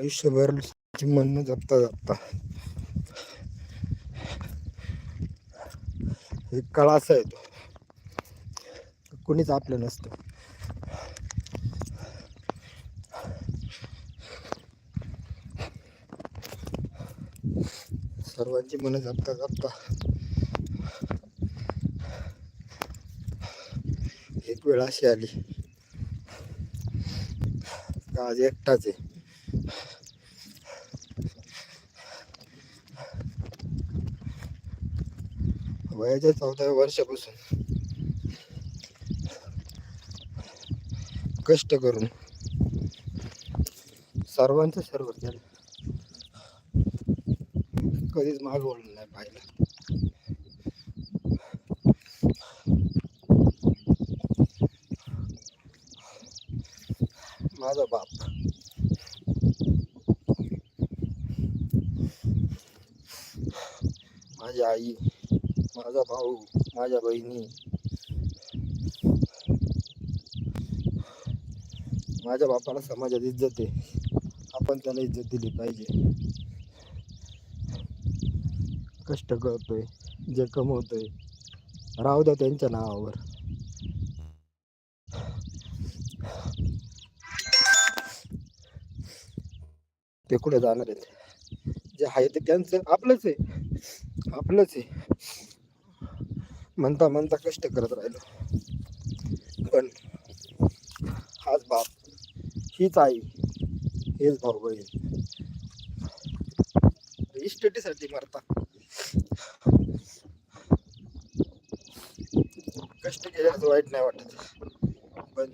आयुष्यभर म्हणणं जपता जपता. एक काळ असा येतो. कोणीच आपलं नसतं. सर्वांची मनं जपता जपता. एक वेळ अशी आली. का आज एकटाच आहे. वयाच्या चौदाव्या वर्षापासून. कष्ट करून. सर्वांचं सर्व केलं. कधीच मागवलं नाही पाहिलं. माझा बाप. माझी आई. माझा भाऊ माझ्या बहिणी माझ्या बापाला समाजात इज्जत आहे. आपण त्याला इज्जत दिली पाहिजे. कष्ट करतोय जे कमवतोय राहू द्या त्यांच्या नावावर. ते कुठे जाणार आहेत? जे आहे ते त्यांचं आपलंच आहे. आपलंच आहे. म्हणता म्हणता कष्ट करत राहिलो. पण हाच बाप हीच आई हेच भाऊ बहीण. इस्टेटीसाठी मरता. कष्ट केल्याचं वाईट नाही वाटत. पण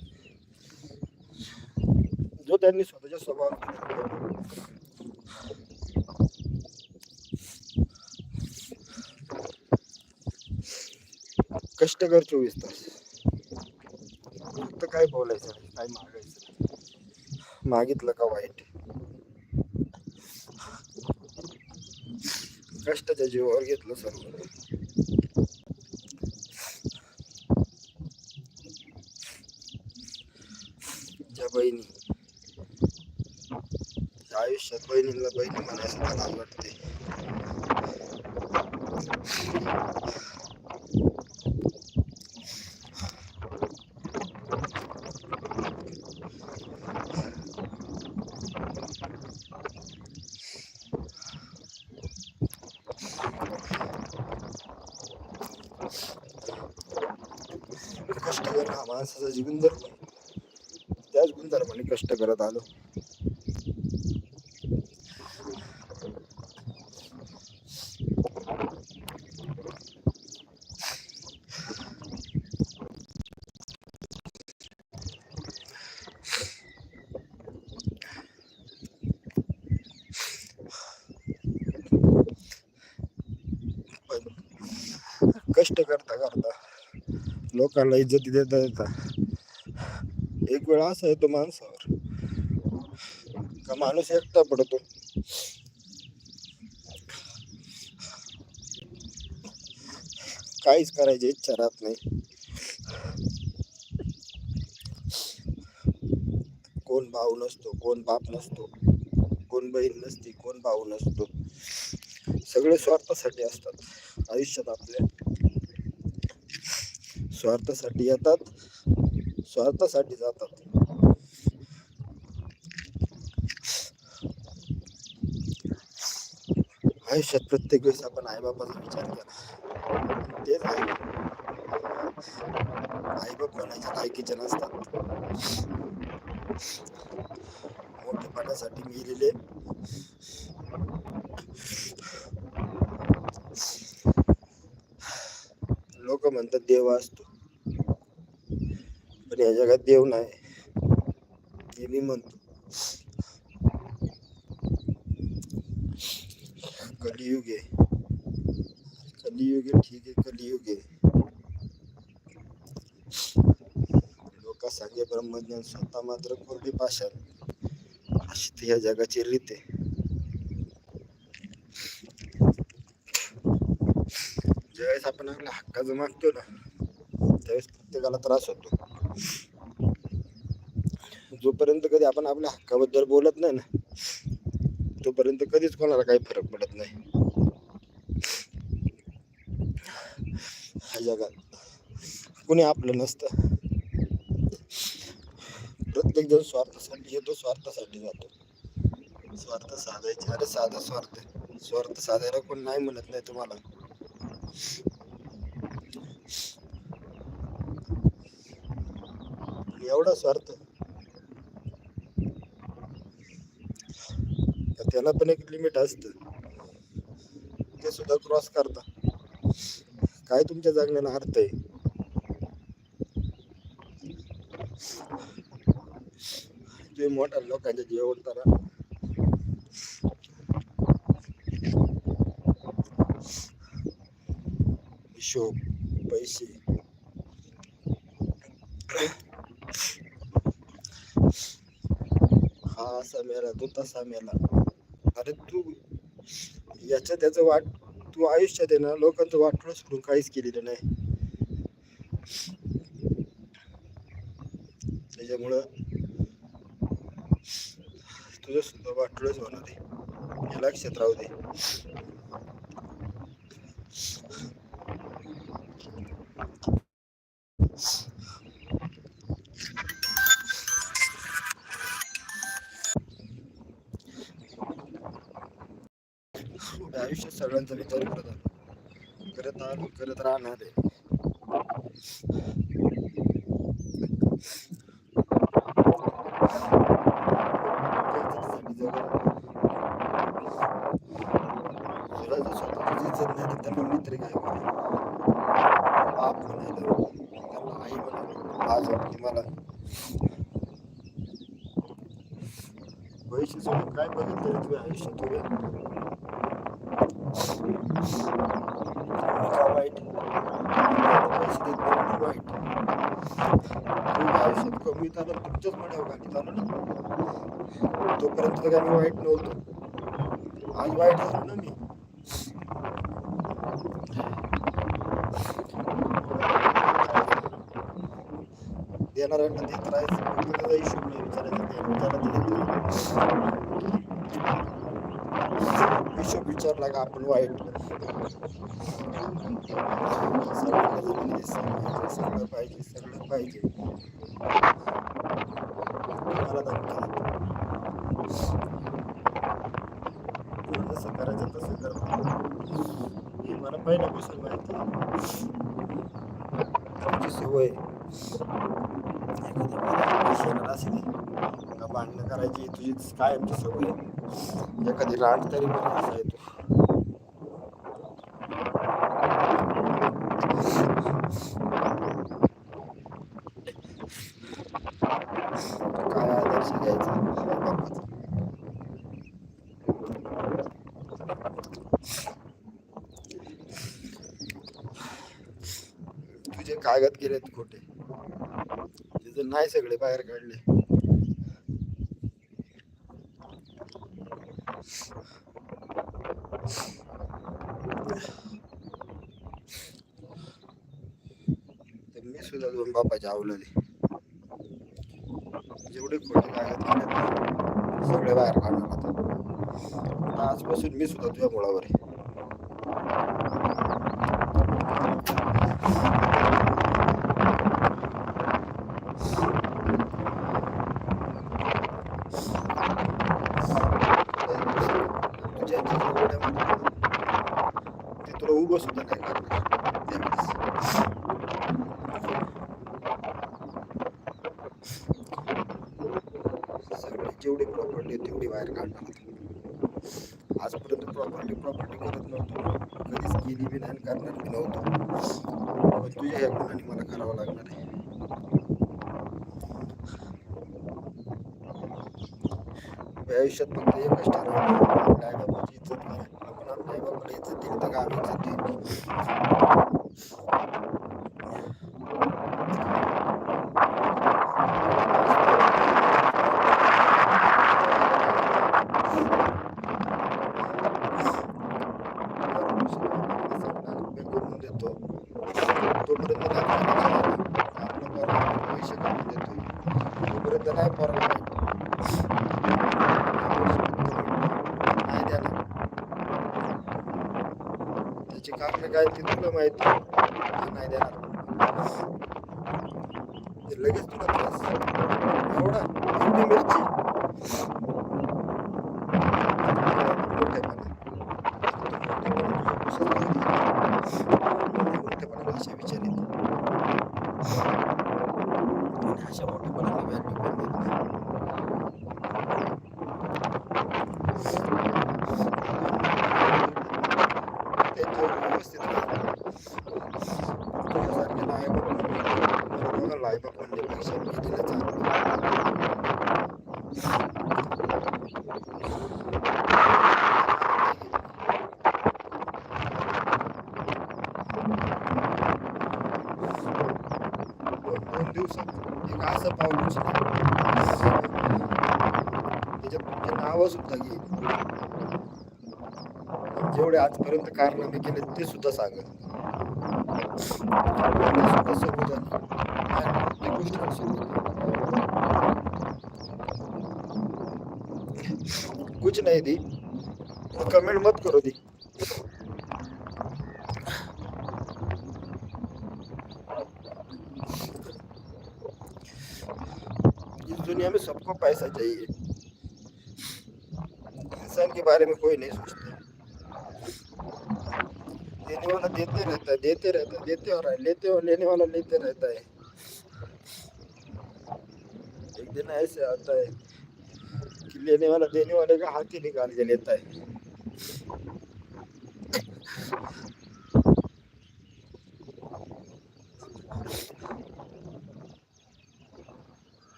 जो त्यांनी स्वतःच्या स्वभावात कष्टकर चोवीस तास. फक्त काय बोलायचं नाही काय मागायचं मागितलं का वाईट? कष्टाच्या जीवावर घेतलं सर्व. ज्या बहिणी त्या आयुष्यात बहिणीला बहिणी म्हणायचं मला आवडते वाटते कष्ट करणं हा माणसाचा जी गुणधर्म आहे त्याच कष्ट करत आलो. पण कष्ट करता करता लोकांना इज्जत देता देता एक आहे तो येतो माणसावर. का माणूस एकटा पडतो? काहीच करायची इच्छा राहत नाही. कोण भाऊ नसतो कोण बाप नसतो कोण बहीण नसती कोण भाऊ नसतो. सगळे स्वार्थासाठी असतात आयुष्यात आपल्या. स्वार्थासाठी येतात स्वार्थासाठी जातात. आयुष्यात प्रत्येक वेळेस आपण आईबापाचा विचार केला. तेच आई आईबाप म्हणायच्या लायकीचे नसतात मोठेपणासाठी मिळलेले लोक म्हणतात देव असतो. पण या जगात देव नाही. हे मी म्हणतो. कलियुग। आहे कलियुग आहे ठीक आहे कलियुग। आहे लोक सांगे ब्रह्मज्ञान स्वतः मात्र कोरडी भाषा अशी ती या जगाची रीत आहे. ज्यावेळेस आपण आपल्या हक्काचं मागतो ना त्यावेळेस प्रत्येकाला त्रास होतो. जोपर्यंत कधी आपण आपल्या हक्काबद्दल बोलत नाही ना तोपर्यंत कधीच कोणाला काही फरक पडत नाही. ह्या जगात कुणी आपलं नसतं. प्रत्येक जण स्वार्थासाठी येतो स्वार्थासाठी जातो. स्वार्थ साधायचे. अरे साधा स्वार्थ आहे. स्वार्थ साधायला कोण नाही म्हणत नाही तुम्हाला. एवढा स्वार्थ तर त्याला पण एक लिमिट असतं. ते सुद्धा क्रॉस करता. काय तुमच्या जगण्याला अर्थ आहे? तुम्ही मोठ्या लोकांच्या जेवण करा. हिशोब पैसे. हा असा मेला तो तसा मेला. अरे तू याच्या त्याचं वाट तू आयुष्यात आहे ना लोकांचं वाटलं सोडून काहीच केलेलं नाही. त्याच्यामुळं तुझं सुद्धा वाटोळच होणार आहे. हे लक्षात राहू दे. पुढे आयुष्यात सगळ्यांचा विचार करत आलो करत आलो करत राहणार. आहे त्याच्यासाठी जगावं. तुला जर स्वतःची इज्जत नाही तर त्याला मित्र काय करू? बाप म्हणायला त्याला आई म्हणायला लाज वाटते मला पैसे सोडून काय बघितलं रे तुझ्या आयुष्यात तुझ्या मी का वाईट पैसे देत नाही म्हणून वाईट तुझ्या मी कमी तुमच्याच म्हणावं गाणी आलो ना तोपर्यंत तर काय मी वाईट नव्हतो. आज वाईट झालो ना मी. देणाऱ्यांना देत राहायचं. त्याचा हिशोब नाही विचारायचा. त्याला दिले हिशोब विचारला का आपण वाईट? सगळं पाहिजे सगळं पाहिजे. मला धमकी जसं करायचं तसं करतो हे मला पहिल्यापासून माहिती तुमची सवय. असली का भांडणं करायची तुझी कायमची सवय एखादी रांड तरी बरी असा येतो काय आदर्श घ्यायचा बापाचा तुझे कागद गेलेत खोटे. तिथं नाही सगळे बाहेर काढले. तर मी सुद्धा दोन बापाचे आवलले जेवढे खोटे कागद केले सगळे बाहेर काढणार आता आजपासून मी सुद्धा तुझ्या मुळावर आहे तुझ्या ज्या उड्या मारतात ना, ते तुला उभं सुद्धा नाही करणार त्यावेळेस सगळी जेवढी प्रॉपर्टी तेवढी बाहेर काढणार आजपर्यंत प्रॉपर्टी प्रॉपर्टी करत नव्हतो. कधीच केली बी नाही करणार बी नव्हतो. पण तुझ्या या गुणाने मला करावं लागणार आहे आयुष्यात फक्त एकच ठरवलं आपल्या आई बाबाची इज्जत करा आपण आपल्या आई बाबाला इज्जत दिली तर गाव इज्जत देईल करून देतो तोपर्यंत नाही आपल्या पोराला पैसे करून देतोय तोपर्यंत नाही पोराला काय ते तुला माहिती ते नाही देणार लगेच तुला त्रास एवढा एवढी मिरची मोठेपणा. मोठेपणाला असे विचार येतात. आणि अशा मोठेपणाला value पण देत नाही. त्यांच्यावर व्यवस्थित राहा. तुझ्यासारखे लायबाप मला दोन दिवसात एक असं पाऊल त्याच्यात नावं सुद्धा घे जेवढे आजपर्यंत कारनामे केले ते सुद्धा सांगत. सुद्धा कुछ नहीं दी कमेंट मत करो दी इस दुनिया में सबको पैसा चाहिए इंसान के बारे में कोई नहीं सोचता देने वाला देते रहता है देते रहता है देते और लेते और लेने वाला लेते रहता है एक दिन ऐसे आता है लेने वाला देने वाले का हाथ ही निकाल के लेता है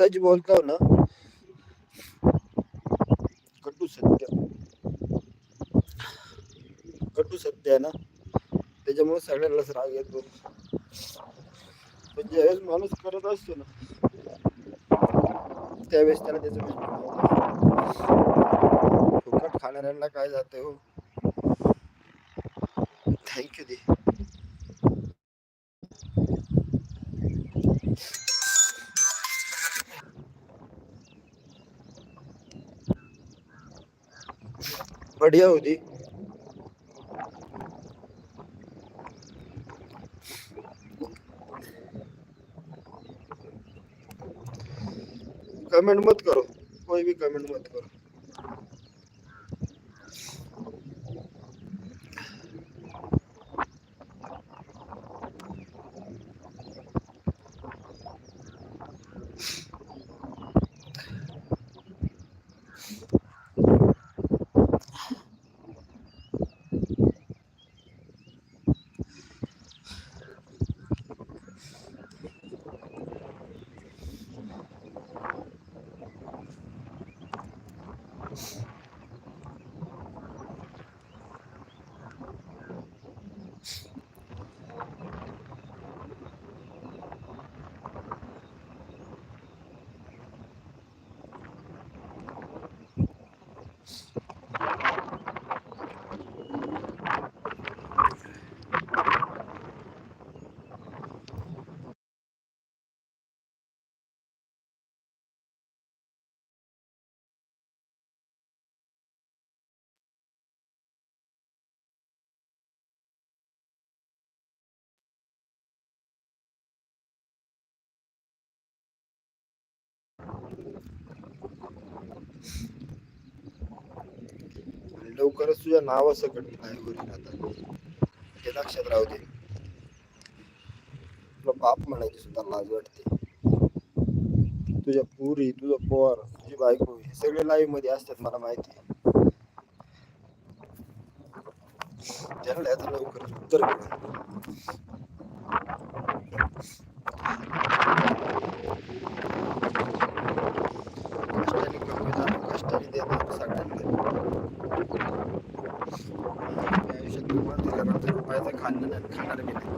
सच बोलता हूँ ना. कटू सत्य कटू सत्य आहे ना. त्याच्यामुळे सगळ्यांनाच राग येतो. म्हणजे पण ज्यावेळेस माणूस करत असतो ना. त्यावेळेस त्याला त्याचं फुकट खाणाऱ्यांना काय जाते हो? थँक्यू दे बढ़िया होती. कमेंट मत करो. कोई भी कमेंट मत करो. लवकरच तुझ्या नावासकट काय होईल आता? हे लक्षात राहू दे. तुला बाप म्हणायची सुद्धा लाज वाटते. तुझ्या पुरी तुझा पोर तुझी बायको हे सगळे लाईव्हमध्ये असतात मला माहिती आहे. त्यांना याचं लवकर उत्तर मिळेल. तरी देतो सगळ्यांना मी आयुष्यात किंमत खाणार बी नाही.